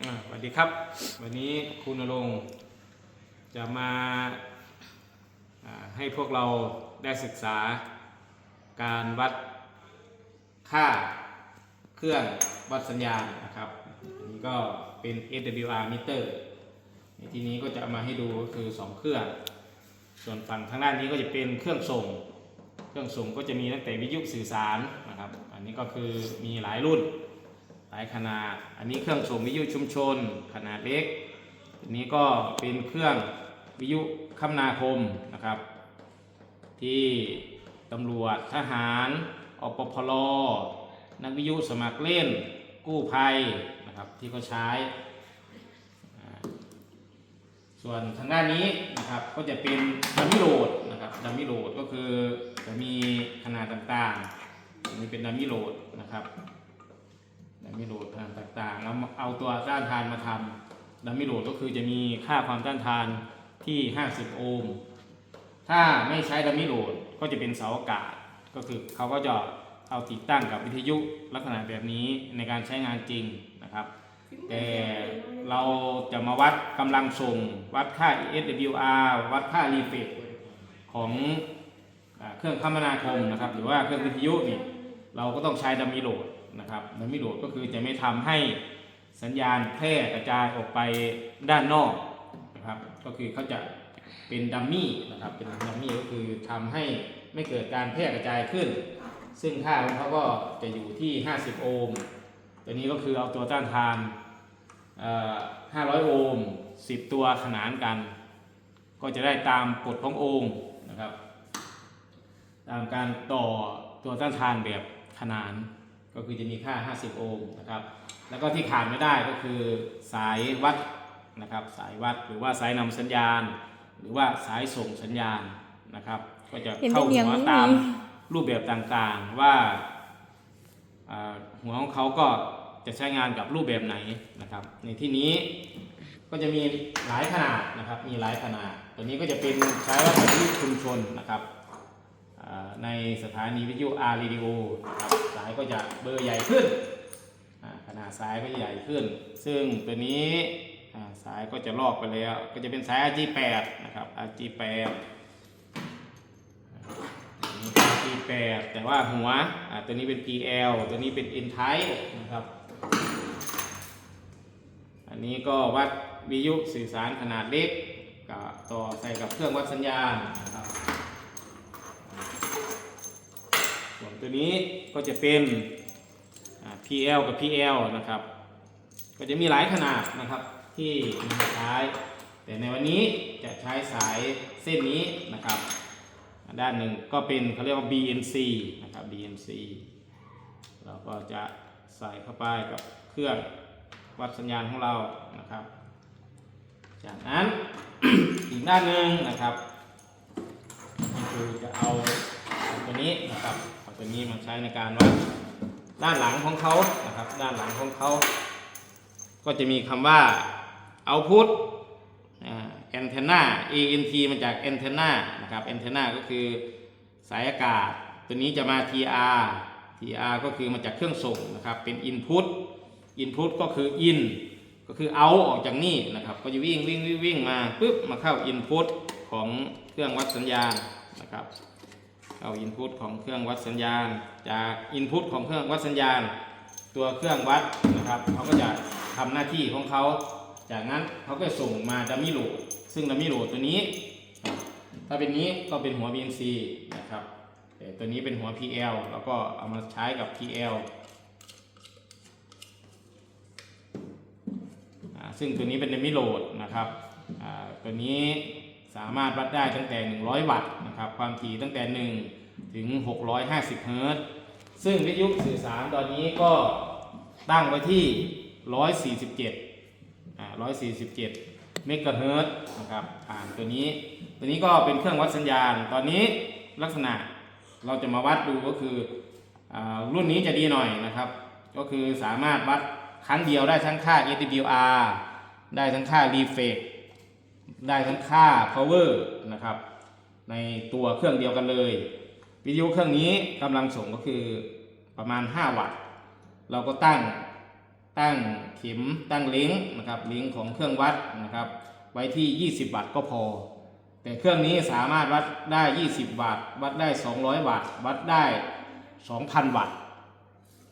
สวัสดีครับ วันนี้คุณณรงค์จะมาให้พวกเราได้ศึกษาการวัดค่าเครื่องวัดสัญญาณนะครับอันนี้ก็เป็น SWR meter ในที่นี้ก็จะมาให้ดูก็คือ 2 เครื่อง ส่วนฝั่งทางด้านนี้ก็จะเป็นเครื่องส่ง เครื่องส่งก็จะมีตั้งแต่วิทยุสื่อสารนะครับ อันนี้ก็คือมีหลายรุ่นายขนาด อันนี้เครื่องส่งวิทยุชุมชน ขนาดเล็กอันนี้ก็เป็นเครื่องวิทยุคมนาคมนะครับ ที่ตำรวจทหารอปพลนักวิทยุสมัครเล่นกู้ภัยนะครับที่เขาใช้ ส่วนทางด้านนี้นะครับก็จะเป็นดัมมี่โหลดนะครับดัมมี่โหลดก็คือจะมีขนาดต่างๆนนี้เป็นดัมมี่โหลดนะครับ ดัมมี่โหลดขนาดต่างๆ แล้วเอาตัวต้านทานมาทำดัมมี่โหลดก็คือจะมีค่าความต้านทานที่ 50 โอห์ม ถ้าไม่ใช้ดัมมี่โหลดก็จะเป็นเสาอากาศ ก็คือเขาก็จะเอาติดตั้งกับวิทยุลักษณะแบบนี้ในการใช้งานจริงนะครับ แต่เราจะมาวัดกำลังส่ง วัดค่า SWR วัดค่ารีเฟกของอเครื่องคมนาคมนะครับ หรือว่าเครื่องวิทยุนี่เราก็ต้องใช้ดัมมี่โหลด นะครับดัมมี่โหลดก็คือจะไม่ทำให้สัญญาณแพร่กระจายออกไปด้านนอกนะครับก็คือเขาจะเป็นดัมมี่นะครับเป็นดัมมี่ก็คือทำให้ไม่เกิดการแพร่กระจายขึ้น ซึ่งค่าของเขาก็จะอยู่ที่ 50 โอห์มตัวนี้ก็คือเอาตัวต้านทาน500 โอห์ม10 ตัวขนานกัน ก็จะได้ตามกฎของโอห์มนะครับ ตามการต่อตัวต้านทานแบบขนาน ก็คือจะมีค่า 50 โอห์มนะครับ แล้วก็ที่ขาดไม่ได้ก็คือสายวัดนะครับ สายวัดหรือว่าสายนำสัญญาณ หรือว่าสายส่งสัญญาณนะครับ ก็จะเข้าเป็นอย่างหัวตามรูปแบบต่างๆว่าหัวของเขาก็จะใช้งานกับรูปแบบไหนนะครับ ในที่นี้ก็จะมีหลายขนาดนะครับ มีหลายขนาด ตัวนี้ก็จะเป็นใช้วัดวิทยุชุมชนนะครับ ในสถานีวิทยุอาร์เรดิโอสายก็จะเบอร์ใหญ่ขึ้น ขนาดสายก็จะใหญ่ขึ้น ซึ่งตัวนี้สายก็จะลอกไปแล้ว ก็จะเป็นสาย RG8 นะครับ RG8 P8 แต่ว่าหัวตัวนี้เป็น PL ตัวนี้เป็น N type นะครับ อันนี้ก็วัดวิทยุสื่อสารขนาดเล็กก็ต่อใส่กับเครื่องวัดสัญญาณ ส่วนตัวนี้ก็จะเป็น PL กับ PL นะครับ ก็จะมีหลายขนาดนะครับที่ใช้ แต่ในวันนี้จะใช้สายเส้นนี้นะครับ ด้านหนึ่งก็เป็นเขาเรียกว่า BNC นะครับ BNC เราก็จะใส่เข้าไปกับเครื่องวัดสัญญาณของเรานะครับ จากนั้นอีกด้านหนึ่งนะครับคือจะเอาตัวนี้นะครับ ตัวนี้มาใช้ในการวัดด้านหลังของเขานะครับ ด้านหลังของเขา ก็จะมีคำว่า output แอนเทนา ANT มาจากแอนเทนานะครับแอนเทนาก็คือสายอากาศ ตัวนี้จะมา TR TR ก็คือมาจากเครื่องส่งนะครับ เป็น Input Input ก็คือ In ก็คือเอาออกจากนี่นะครับ ก็จะวิ่งวิ่งวิ่งวิ่งมาปุ๊บมาเข้า Input ของเครื่องวัดสัญญาณนะครับ เข้า Input ของเครื่องวัดสัญญาณ จาก Input ของเครื่องวัดสัญญาณ ตัวเครื่องวัดนะครับเขาก็จะทำหน้าที่ของเขาจากนั้นเขาก็ส่งมาดัมมี่โหลดซึ่งดัมมี่โหลดตัวนี้ ถ้าเป็นนี้ก็เป็นหัว BNC นะครับแต่ตัวนี้เป็นหัว PL แล้วก็เอามาใช้กับ PL ซึ่งตัวนี้เป็นดัมมี่โหลดนะครับตัวนี้ สามารถวัดได้ตั้งแต่ 100 วัตต์นะครับความถี่ตั้งแต่ 1 ถึง 650 เฮิรตซ์ซึ่งวิทยุสื่อสารตอนนี้ก็ตั้งไว้ที่ 147อ่า147 เมกะเฮิรตซ์นะครับผ่านตัวนี้ตัวนี้ก็เป็นเครื่องวัดสัญญาณ ตอนนี้ลักษณะเราจะมาวัดดูก็คืออรุ่นนี้จะดีหน่อยนะครับ ก็คือสามารถวัดครั้งเดียวได้ทั้งค่า SWR ได้ทั้งค่า Reflex ได้ทั้งค่า Power นะครับ ในตัวเครื่องเดียวกันเลย วิทยุเครื่องนี้กำลังส่งก็คือประมาณ 5 วัตต์ เราก็ตั้งตั้งเข็มตั้งล้งก์นะครับล้งก์ของเครื่องวัดนะครับ ไว้ที่ 20 วัตต์ก็พอ แต่เครื่องนี้สามารถวัดได้ 20 วัตต์ วัดได้ 200 วัตต์ วัดได้ 2,000 วัตต์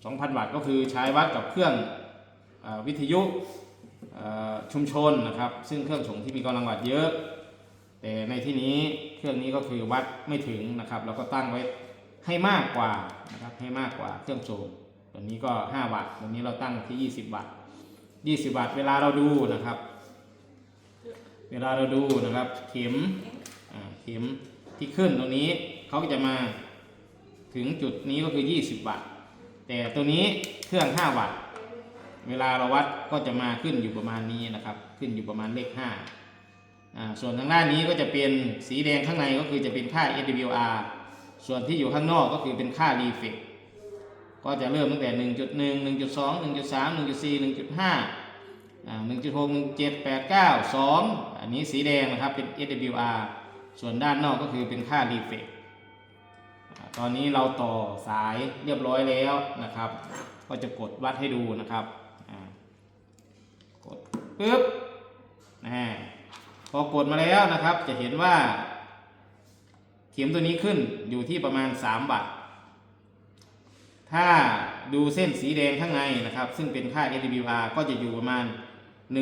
2,000 วัตต์ก็คือใช้วัดกับเครื่องอวิทยุ ชุมชนนะครับ ซึ่งเครื่องส่งที่มีกำลังวัตต์เยอะ แต่ในที่นี้เครื่องนี้ก็คือวัดไม่ถึงนะครับ เราก็ตั้งไว้ให้มากกว่านะครับให้มากกว่าเครื่องส่งตัวนี้ก็ 5 วัตต์ตัวนี้เราตั้งที่ 20 วัตต์20 วัตต์เวลาเราดูนะครับ เวลาเราดูนะครับเข็มเข็มที่ขึ้นตรงนี้เขาก็จะมาถึงจุดนี้ก็คือ 20 วัตต์แต่ตัวนี้เครื่อง 5 วัตต์ เวลาเราวัดก็จะมาขึ้นอยู่ประมาณนี้นะครับ ขึ้นอยู่ประมาณเลข5อ่าส่วนทางด้านนี้ก็จะเป็นสีแดงข้างในก็คือจะเป็นค่า SWR ส่วนที่อยู่ข้างนอกก็คือเป็นค่า reflex ก็จะเริ่มตั้งแต่ 1.1 1.2 1.3 1.4 1.5อ่า1.6 1.7 8 9 2 อันนี้สีแดงนะครับเป็น SWR ส่วนด้านนอกก็คือเป็นค่า reflex ตอนนี้เราต่อสายเรียบร้อยแล้วนะครับ ก็จะกดวัดให้ดูนะครับ ปึ๊บนะพอกดมาแล้วนะครับ จะเห็นว่า เข็มตัวนี้ขึ้นอยู่ที่ประมาณ3วัตต์ถ้าดูเส้นสีแดงข้างในนะครับ ซึ่งเป็นค่า SWR ก็จะอยู่ประมาณ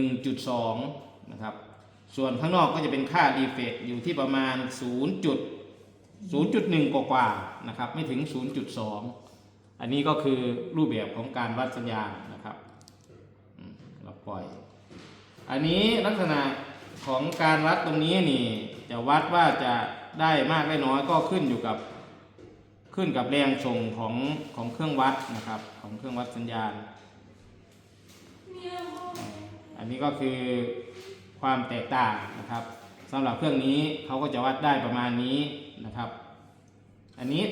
1.2 นะครับ ส่วนข้างนอกก็จะเป็นค่า defect อยู่ที่ประมาณ 0. 0.1 กว่าๆนะครับ ไม่ถึง 0.2 อันนี้ก็คือรูปแบบของการวัดสัญญาณนะครับเราปล่อย อันนี้ลักษณะของการวัดตรงนี้นี่จะวัดว่าจะได้มากได้น้อยก็ขึ้นอยู่กับขึ้นกับแรงส่งของของเครื่องวัดนะครับ ของเครื่องวัดสัญญาณ อันนี้ก็คือความแตกต่างนะครับสำหรับเครื่องนี้เขาก็จะวัดได้ประมาณนี้นะครับ อันนี้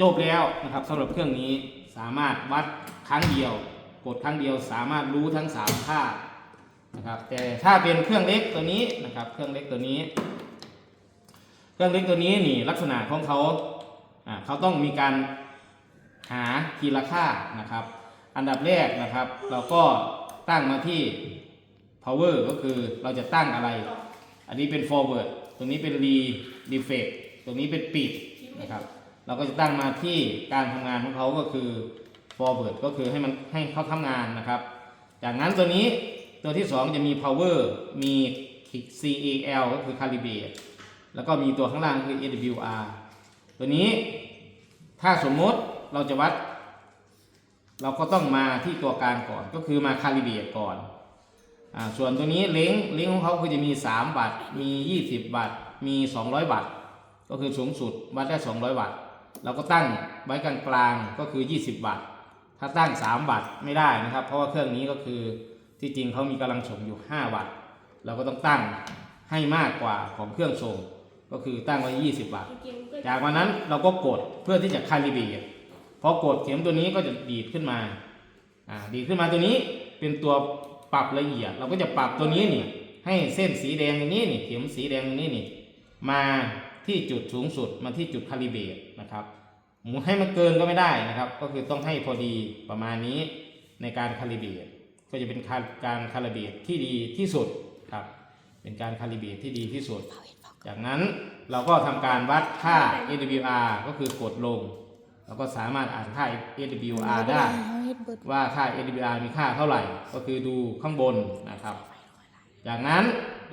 จบแล้วนะครับสำหรับเครื่องนี้สามารถวัดครั้งเดียว กดครั้งเดียวสามารถรู้ทั้งสามค่า นะครับ แต่ถ้าเป็นเครื่องเล็กตัวนี้นะครับ เครื่องเล็กตัวนี้ เครื่องเล็กตัวนี้นี่ลักษณะของเขาเขาต้องมีการหาทีละค่านะครับ อันดับแรกนะครับ เราก็ตั้งมาที่ power ก็คือเราจะตั้งอะไร อันนี้เป็น forward ตรงนี้เป็น re defect ตรงนี้เป็นปิดนะครับ เราก็จะตั้งมาที่การทำงานของเขาก็คือ forward ก็คือให้มันให้เขาทำงานนะครับ จากนั้นตัวนี้ ตัวที่ 2 จะมี power มี cal ก็คือ calibrate แล้วก็มีตัวข้างล่างคือ awr ตัวนี้ถ้าสมมติเราจะวัด เราก็ต้องมาที่ตัวกลางก่อนก็คือมา calibrate ก่อนอส่วนตัวนี้เล้งเล้งของเขาคือจะมี3วัตต์มี 20วัตต์มี 200วัตต์ก็คือสูงสุดวัดได้ 200 วัตต์เราก็ตั้งไว้กลางกลางๆก็คือ 20 วัตต์ถ้าตั้ง 3 วัตต์ไม่ได้นะครับ เพราะว่าเครื่องนี้ก็คือ ที่จริงเขามีกำลังส่งอยู่ 5 วัตต์ เราก็ต้องตั้งให้มากกว่าของเครื่องส่ง ก็คือตั้งไว้ 20 วัตต์ จากวันนั้นเราก็กดเพื่อที่จะคาลิเบรตพอกดเข็มตัวนี้ก็จะดีดขึ้นมา อ่า ดีดขึ้นมาตัวนี้เป็นตัวปรับละเอียด เราก็จะปรับตัวนี้นี่ ให้เส้นสีแดงตรงนี้นี่เข็มสีแดงตรงนี้นี่ มาที่จุดสูงสุดมาที่จุดคาลิเบรตนะครับหมุนให้มันเกินก็ไม่ได้นะครับ ก็คือต้องให้พอดีประมาณนี้ในการคาลิเบรต ก็จะเป็นการการคาลิเบรตที่ดีที่สุดครับ เป็นการคาลิเบรตที่ดีที่สุด จากนั้นเราก็ทำการวัดค่า AWR ก็คือกดลง เราก็สามารถอ่านค่า AWR ได้ ว่าค่า AWR มีค่าเท่าไหร่ ก็คือดูข้างบนนะครับ จากนั้น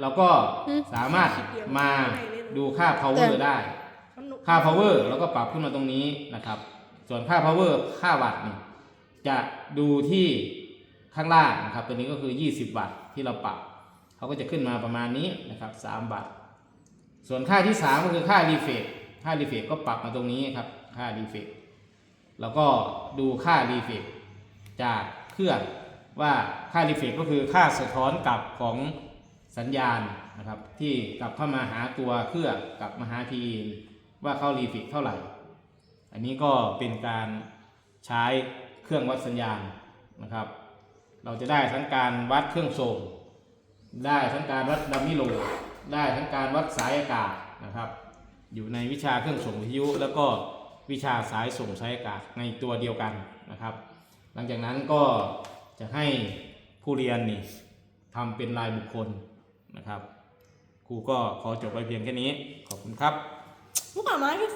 เราก็สามารถมาดูค่า power ได้ ค่า power เราก็ปรับขึ้นมาตรงนี้นะครับ ส่วนค่า power ค่าวัตต์นี่จะดูที่ ข้างล่างนะครับ ตัวนี้ก็คือ 20วัตต์ที่เราปรับเขาก็จะขึ้นมาประมาณนี้นะครับ3วัตต์ส่วนค่าที่ 3 ก็คือค่า reflex ค่า reflex ก็ปรับมาตรงนี้ครับ ค่า reflex แล้วก็ดูค่า reflex จากเครื่องว่าค่า reflex ก็คือค่าสะท้อนกลับของสัญญาณนะครับ ที่กลับเข้ามาหาตัวเครื่องกลับมาหา PE ว่าเข้า reflex เท่าไหร่ อันนี้ก็เป็นการใช้เครื่องวัดสัญญาณนะครับ เราจะได้ทั้งการวัดเครื่องส่งได้ทั้งการวัดดัมมิโล ได้ทั้งการวัดสายอากาศนะครับ อยู่ในวิชาเครื่องส่งวิทยุ แล้วก็วิชาสายส่งสายอากาศในตัวเดียวกันนะครับ หลังจากนั้นก็จะให้ผู้เรียนนี่ทำเป็นรายบุคคลนะครับครูก็ขอจบไปเพียงแค่นี้ ขอบคุณครับลูกหมามาพี่ฟี